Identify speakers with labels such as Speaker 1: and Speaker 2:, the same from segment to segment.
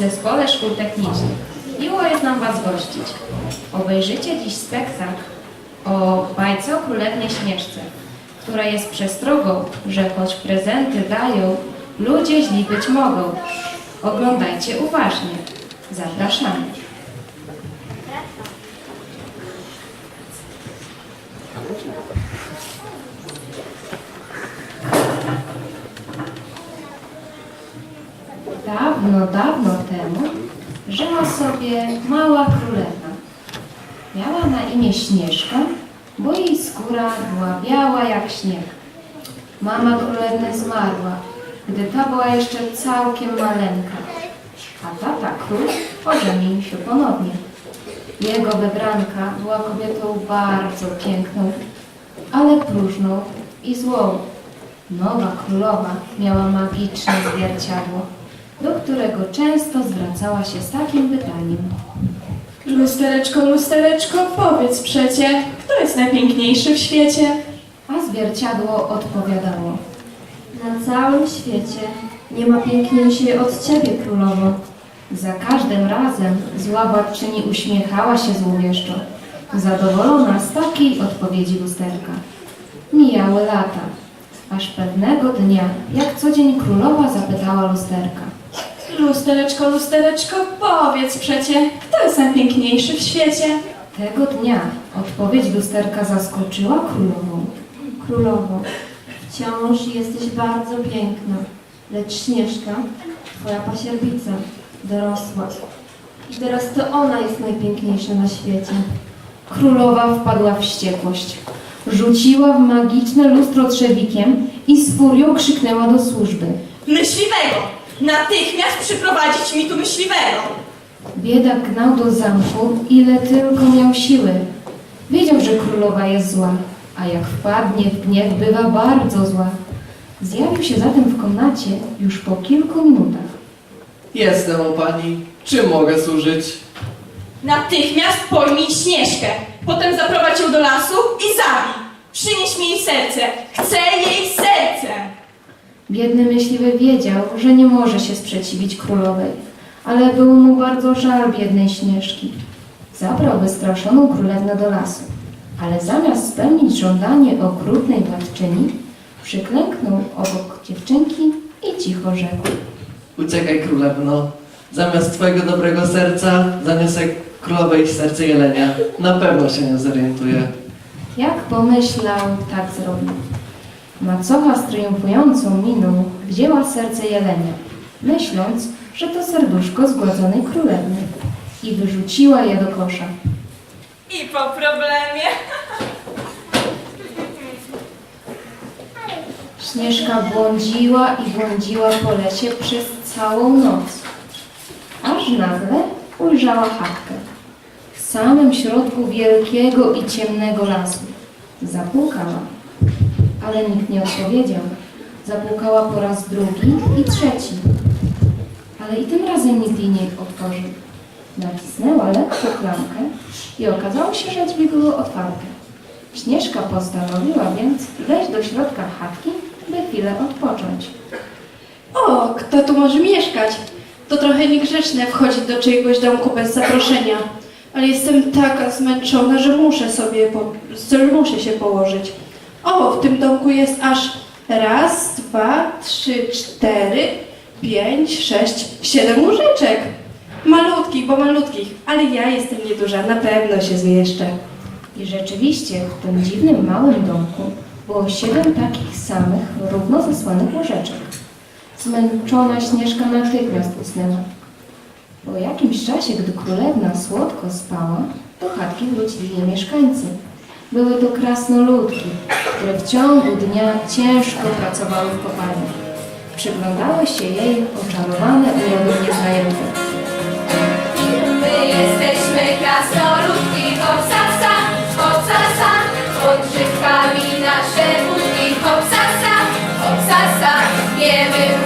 Speaker 1: Zespole Szkół Technicznych. Miło jest nam Was gościć. Obejrzycie dziś spektakl o bajce o Królewnie Śnieżce, która jest przestrogą, że choć prezenty dają, ludzie źli być mogą. Oglądajcie uważnie. Zapraszamy. Dawno, dawno temu żyła sobie mała królewna. Miała na imię Śnieżka, bo jej skóra była biała jak śnieg. Mama królewny zmarła, gdy ta była jeszcze całkiem maleńka, a tata król ożenił się ponownie. Jego wybranka była kobietą bardzo piękną, ale próżną i złą. Nowa królowa miała magiczne zwierciadło, do którego często zwracała się z takim pytaniem.
Speaker 2: Lustereczko, lustereczko, powiedz przecie, kto jest najpiękniejszy w świecie?
Speaker 1: A zwierciadło odpowiadało.
Speaker 3: Na całym świecie nie ma piękniejszej od Ciebie, królowo.
Speaker 1: Za każdym razem zła władczyni uśmiechała się złowieszczo, zadowolona z takiej odpowiedzi lusterka. Mijały lata, aż pewnego dnia, jak co dzień królowa zapytała lusterka.
Speaker 2: Lustereczko, lustereczko, powiedz przecie, kto jest najpiękniejszy w świecie?
Speaker 1: Tego dnia odpowiedź lusterka zaskoczyła królową.
Speaker 3: Królowo, wciąż jesteś bardzo piękna, lecz Śnieżka, Twoja pasierbica, dorosła. I teraz to ona jest najpiękniejsza na świecie.
Speaker 1: Królowa wpadła w wściekłość. Rzuciła w magiczne lustro trzewikiem i z furią krzyknęła do służby.
Speaker 4: Myśliwego! Natychmiast przyprowadzić mi tu myśliwego!
Speaker 1: Biedak gnał do zamku, ile tylko miał siły. Wiedział, że królowa jest zła, a jak wpadnie w gniew, bywa bardzo zła. Zjawił się zatem w komnacie już po kilku minutach.
Speaker 5: Jestem u pani. Czym mogę służyć?
Speaker 4: Natychmiast pojmij Śnieżkę, potem zaprowadź ją do lasu i zabij! Przynieś mi jej serce! Chcę jej serce!
Speaker 1: Biedny myśliwy wiedział, że nie może się sprzeciwić królowej, ale był mu bardzo żal biednej Śnieżki. Zabrał wystraszoną królewnę do lasu, ale zamiast spełnić żądanie okrutnej władczyni, przyklęknął obok dziewczynki i cicho rzekł.
Speaker 5: Uciekaj królewno. Zamiast twojego dobrego serca zaniosę królowej serce jelenia. Na pewno się nie zorientuje.
Speaker 1: Jak pomyślał, tak zrobił. Macocha z triumfującą miną wzięła serce jelenia, myśląc, że to serduszko zgładzonej królewny i wyrzuciła je do kosza.
Speaker 4: I po problemie!
Speaker 1: Śnieżka błądziła i błądziła po lesie przez całą noc, aż nagle ujrzała chatkę w samym środku wielkiego i ciemnego lasu. Zapukała, ale nikt nie odpowiedział. Zapukała po raz drugi i trzeci, ale i tym razem nikt jej nie otworzył. Nacisnęła lekko klamkę i okazało się, że drzwi były otwarte. Śnieżka postanowiła więc wejść do środka chatki, by chwilę odpocząć.
Speaker 2: O, kto tu może mieszkać? To trochę niegrzeczne wchodzić do czyjegoś domku bez zaproszenia. Ale jestem taka zmęczona, że muszę sobie, po, że muszę się położyć. O, w tym domku jest aż raz, dwa, trzy, cztery, pięć, sześć, siedem łóżeczek. Malutkich, bo malutkich, ale ja jestem nieduża, na pewno się zmieszczę.
Speaker 1: I rzeczywiście w tym dziwnym małym domku było siedem takich samych, równo zasłanych łożeczek. Zmęczona Śnieżka natychmiast usnęła. Po jakimś czasie, gdy królewna słodko spała, do chatki wrócili jej mieszkańcy. Były to krasnoludki, które w ciągu dnia ciężko pracowały w kopalni. Przyglądały się jej oczarowane urodą nieznajomych.
Speaker 6: My jesteśmy krasnoludki, hopsasa, hopsasa, pod grzybkami nasze budki, hopsasa, hopsasa, wiemy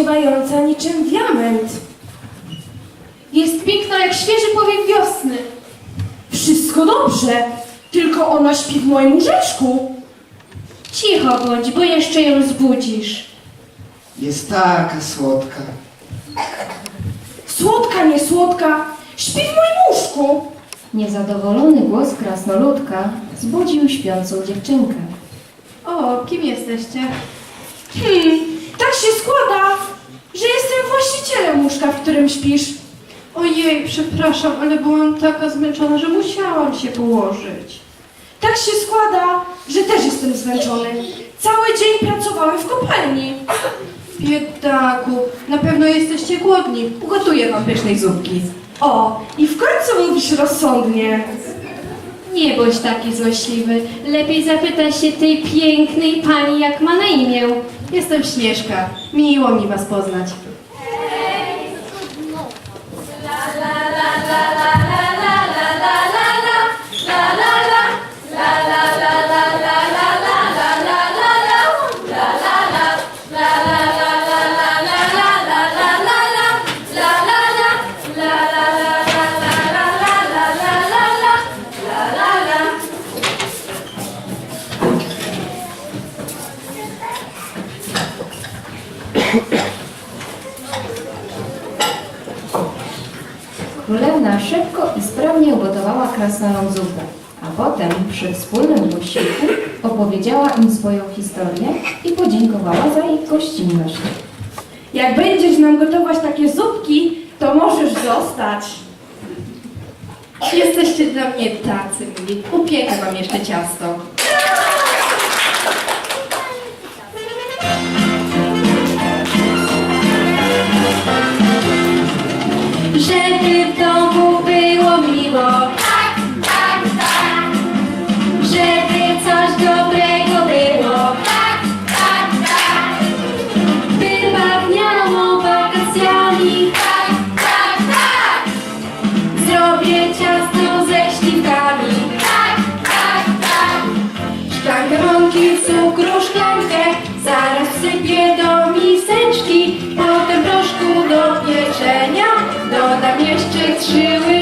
Speaker 7: Jest olśniewająca niczym diament.
Speaker 8: Jest piękna jak świeży powiew wiosny.
Speaker 7: Wszystko dobrze, tylko ona śpi w moim łóżeczku.
Speaker 2: Cicho bądź, bo jeszcze ją zbudzisz.
Speaker 9: Jest taka słodka.
Speaker 7: Słodka, nie słodka, śpi w moim łóżku.
Speaker 6: Niezadowolony głos krasnoludka zbudził śpiącą dziewczynkę.
Speaker 2: O, kim jesteście?
Speaker 7: Hmm, tak się składa, że jestem właścicielem łóżka, w którym śpisz.
Speaker 2: Ojej, przepraszam, ale byłam taka zmęczona, że musiałam się położyć.
Speaker 7: Tak się składa, że też jestem zmęczony. Cały dzień pracowałem w kopalni.
Speaker 2: Biedaku, na pewno jesteście głodni. Ugotuję wam pysznej zupki.
Speaker 7: O, i w końcu mówisz rozsądnie.
Speaker 10: Nie bądź taki złośliwy. Lepiej zapytaj się tej pięknej pani, jak ma na imię.
Speaker 2: Jestem Śnieżka. Miło mi was poznać.
Speaker 6: Krasnolom zupę, a potem przy wspólnym posiłku opowiedziała im swoją historię i podziękowała za ich gościnność.
Speaker 7: Jak będziesz nam gotować takie zupki, to możesz zostać.
Speaker 2: Jesteście dla mnie tacy mili. Upiekę wam jeszcze ciasto.
Speaker 10: Żeby w domu było miło.
Speaker 2: Jeszcze trzy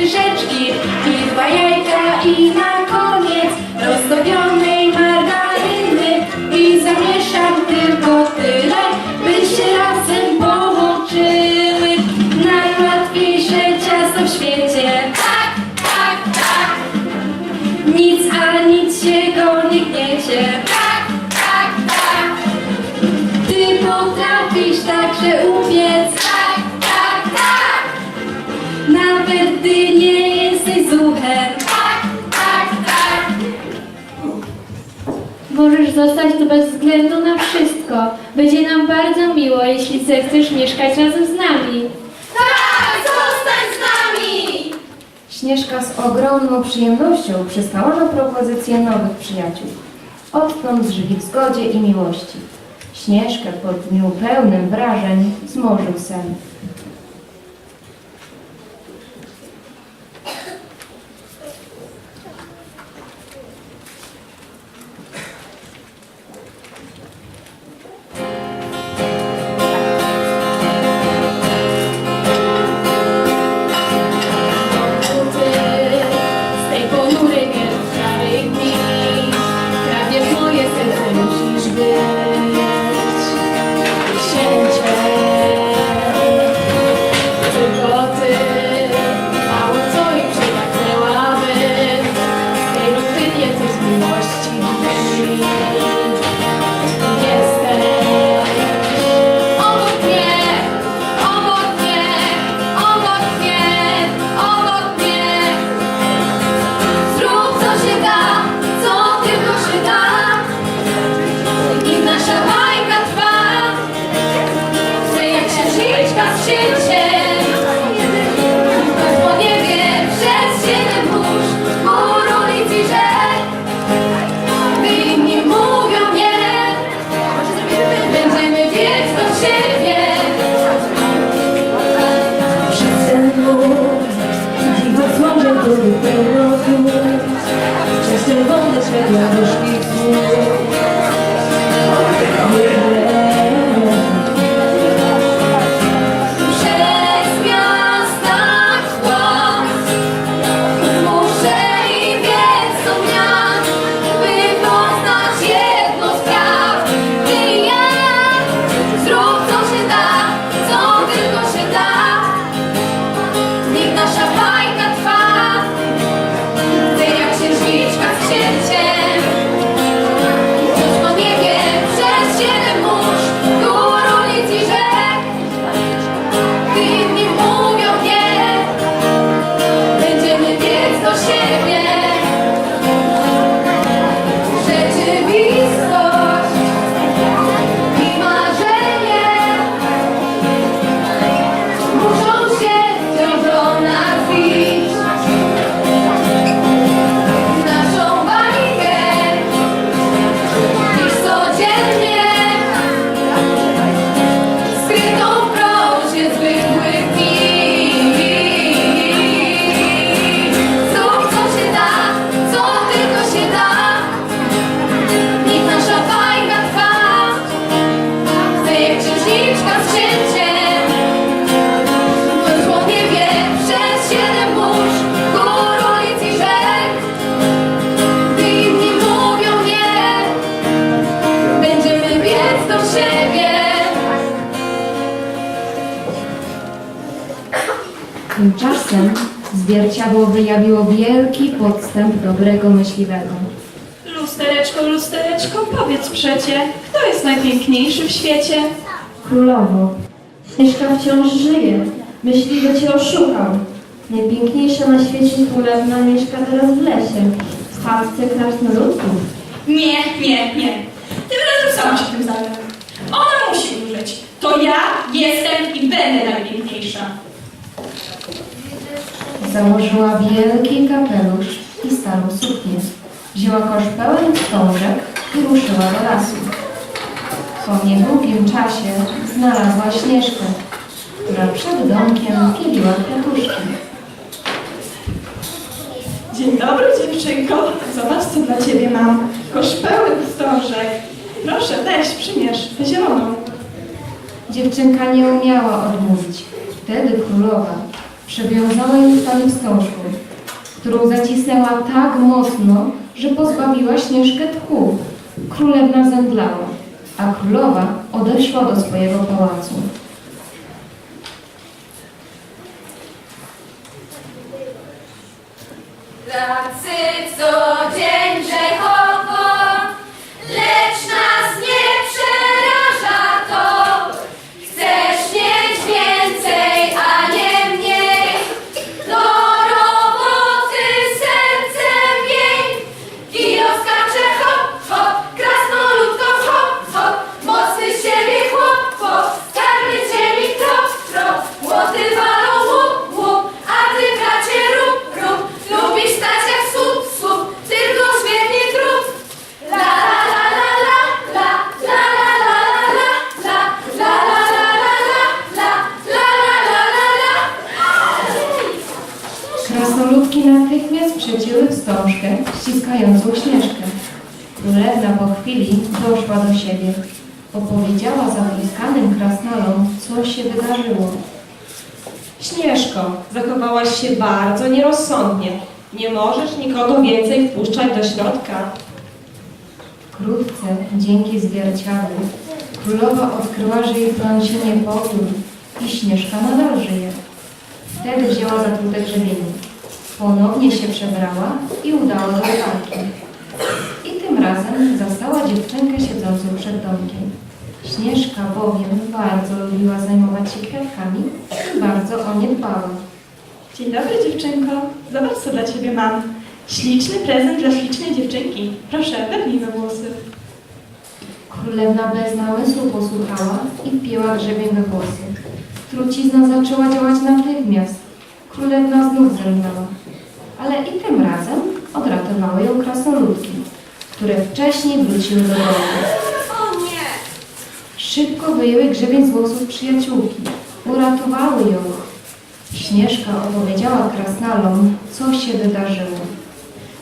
Speaker 10: zostać tu bez względu na wszystko. Będzie nam bardzo miło, jeśli zechcesz mieszkać razem z nami.
Speaker 1: Tak, zostań z nami!
Speaker 6: Śnieżka z ogromną przyjemnością przystała na propozycję nowych przyjaciół. Odtąd żyli w zgodzie i miłości. Śnieżkę po dniu pełnym wrażeń zmorzył sen.
Speaker 1: dobrego myśliwego.
Speaker 2: Lustereczko, lustereczko, powiedz przecie, kto jest najpiękniejszy w świecie?
Speaker 1: Królowo,
Speaker 3: Śnieżka wciąż żyje. Myśliwy cię oszukał. Najpiękniejsza na świecie królewna mieszka teraz w lesie, w chatce krasnoludków.
Speaker 4: Nie, nie, nie. Tym razem sama się tym zajmę. Ona musi umrzeć. To ja jestem i będę najpiękniejsza.
Speaker 1: Założyła wielki kapelusz i starą suknię. Wzięła kosz pełen wstążek i ruszyła do lasu. Po niedługim czasie znalazła Śnieżkę, która przed domkiem kieliła kwiatuszki.
Speaker 2: Dzień dobry, dziewczynko. Zobacz, co dla ciebie mam. Kosz pełen wstążek. Proszę, weź, przymierz tę zieloną.
Speaker 1: Dziewczynka nie umiała odmówić. Wtedy królowa przywiązała ją stanie wstążką, którą zacisnęła tak mocno, że pozbawiła Śnieżkę tchu. Królewna zemdlała, a królowa odeszła do swojego pałacu. Wydarzyło.
Speaker 11: Śnieżko, zachowałaś się bardzo nierozsądnie. Nie możesz nikogo więcej wpuszczać do środka.
Speaker 1: Wkrótce, dzięki zwierciadłu, królowa odkryła, że jej plan się nie i Śnieżka nadal żyje. Wtedy wzięła zatrute grzebienie. Ponownie się przebrała i udała do lekarki. I tym razem zastała dziewczynkę siedzącą przed domkiem. Śnieżka bowiem bardzo lubiła zajmować się kwiatkami i bardzo o nie dbała.
Speaker 2: Dzień dobry, dziewczynko. Zobacz, co dla ciebie mam. Śliczny prezent dla ślicznej dziewczynki. Proszę, wepnij we włosy.
Speaker 1: Królewna bez namysłu posłuchała i wpięła grzebień we włosy. Trucizna zaczęła działać natychmiast. Królewna znów zemdlała. Ale i tym razem odratowały ją krasnoludki, które wcześniej wróciły do domu. Szybko wyjęły grzebień z włosów przyjaciółki. Uratowały ją. Śnieżka opowiedziała krasnalom, co się wydarzyło.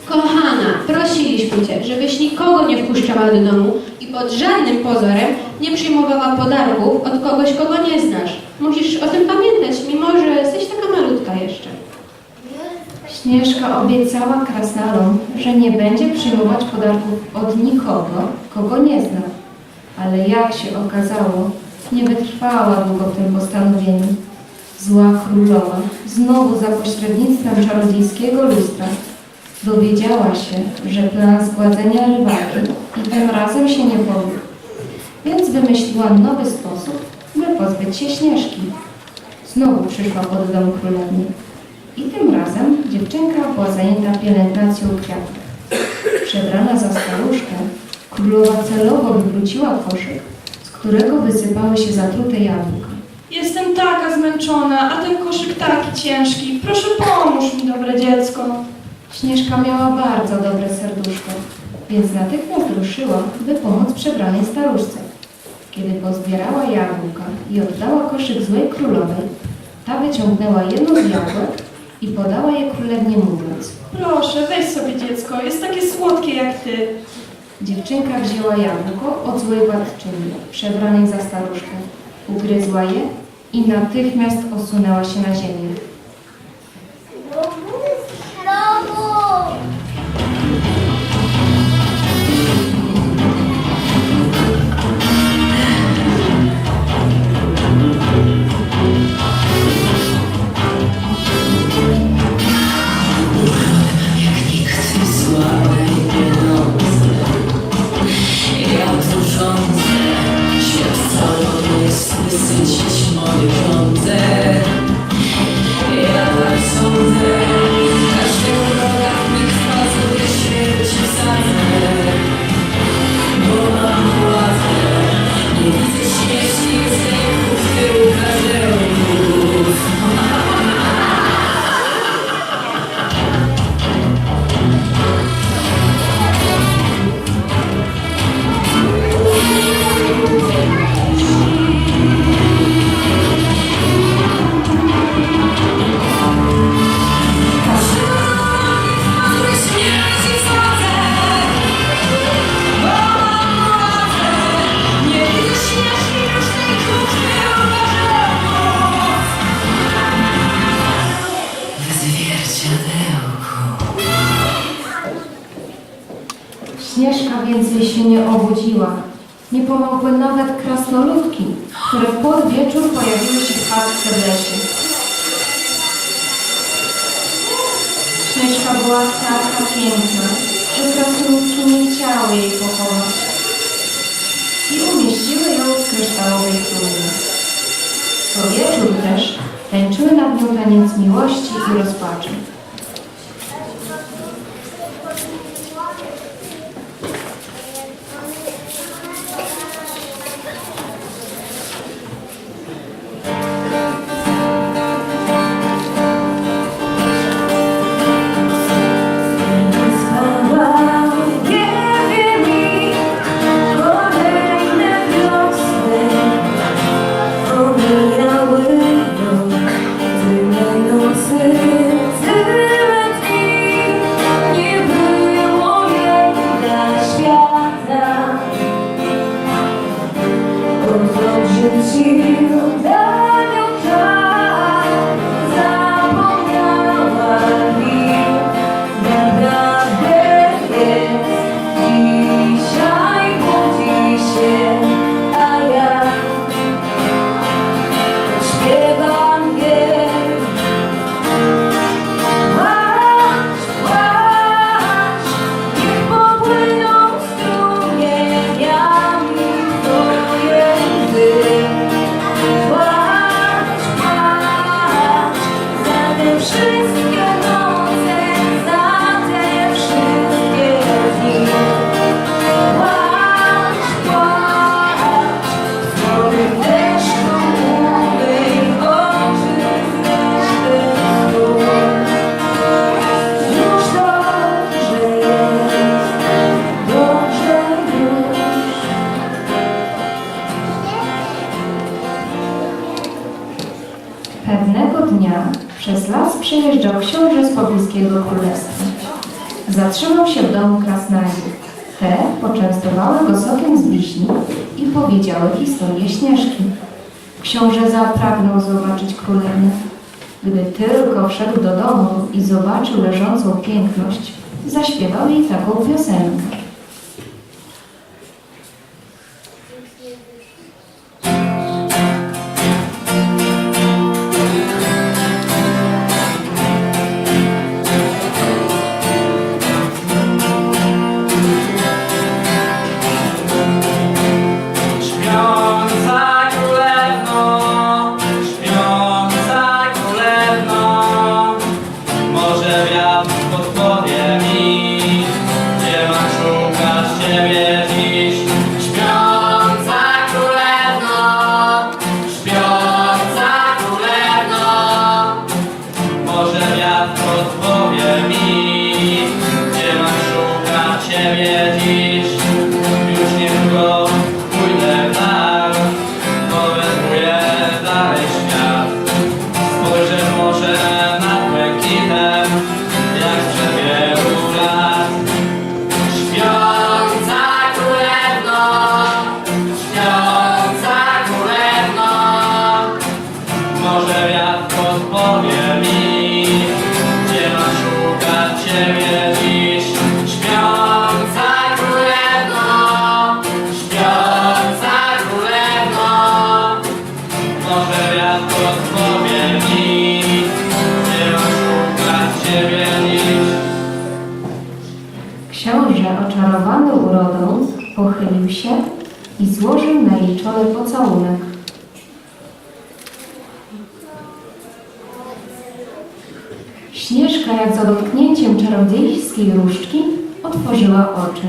Speaker 12: Kochana, prosiliśmy Cię, żebyś nikogo nie wpuszczała do domu i pod żadnym pozorem nie przyjmowała podarków od kogoś, kogo nie znasz. Musisz o tym pamiętać, mimo że jesteś taka malutka jeszcze.
Speaker 1: Śnieżka obiecała krasnalom, że nie będzie przyjmować podarków od nikogo, kogo nie zna. Ale jak się okazało, nie wytrwała długo w tym postanowieniu. Zła królowa, znowu za pośrednictwem czarodziejskiego lustra, dowiedziała się, że plan zgładzenia rybaki i tym razem się nie powiódł. Więc wymyśliła nowy sposób, by pozbyć się Śnieżki. Znowu przyszła pod dom królewny. I tym razem dziewczynka była zajęta pielęgnacją kwiatów. Przebrana za staruszkę, królowa celowo wywróciła koszyk, z którego wysypały się zatrute jabłka.
Speaker 2: Jestem taka zmęczona, a ten koszyk taki ciężki. Proszę, pomóż mi, dobre dziecko.
Speaker 1: Śnieżka miała bardzo dobre serduszko, więc natychmiast ruszyła, by pomóc przebranej staruszce. Kiedy pozbierała jabłka i oddała koszyk złej królowej, ta wyciągnęła jedno z jabłek i podała je królewnie mówiąc.
Speaker 2: Proszę, weź sobie dziecko, jest takie słodkie jak ty.
Speaker 1: Dziewczynka wzięła jabłko od złej władczyni, przebranej za staruszkę. Ugryzła je i natychmiast osunęła się na ziemię.
Speaker 13: Więcej się nie obudziła. Nie pomogły nawet krasnoludki, które w podwieczór pojawiły się w chatce w lesie. Śnieżka była taka piękna, że krasnoludki nie chciały jej pochować i umieściły ją w kryształowej trumnie. Co wieczór też tańczyły nad nią taniec miłości i rozpaczy. Pewnego dnia przez las przejeżdżał książę z pobliskiego królestwa. Zatrzymał się w domu krasnali. Te poczęstowały go sokiem z wiśni i powiedziały historię Śnieżki. Książę zapragnął zobaczyć królewnę. Gdy tylko wszedł do domu i zobaczył leżącą piękność, zaśpiewał jej taką piosenkę.
Speaker 14: Może wiatr podpowie
Speaker 13: się i złożył na jej czole pocałunek. Śnieżka, jak za dotknięciem czarodziejskiej różdżki, otworzyła oczy.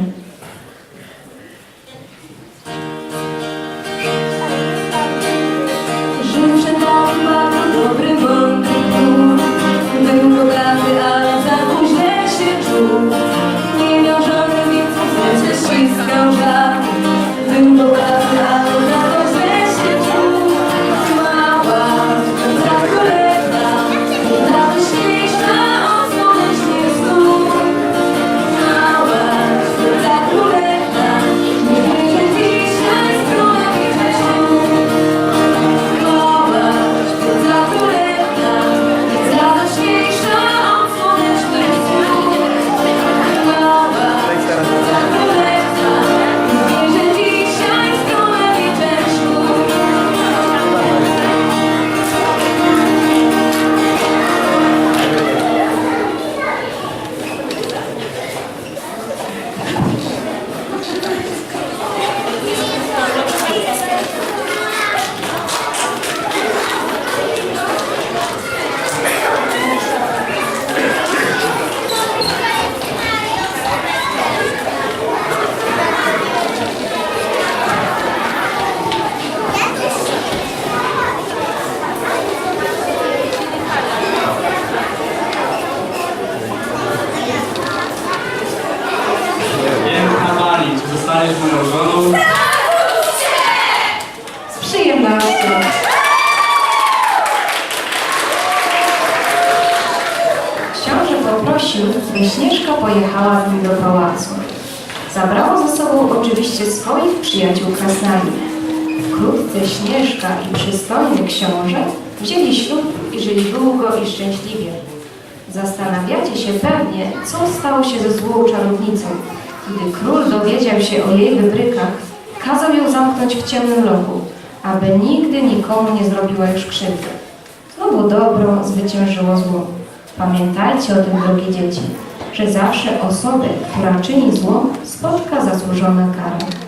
Speaker 1: Pewnie, co stało się ze złą czarownicą. Gdy król dowiedział się o jej wybrykach, kazał ją zamknąć w ciemnym lochu, aby nigdy nikomu nie zrobiła już krzywdy. Znowu dobro zwyciężyło zło. Pamiętajcie o tym, drogie dzieci, że zawsze osobę, która czyni zło, spotka zasłużona kara.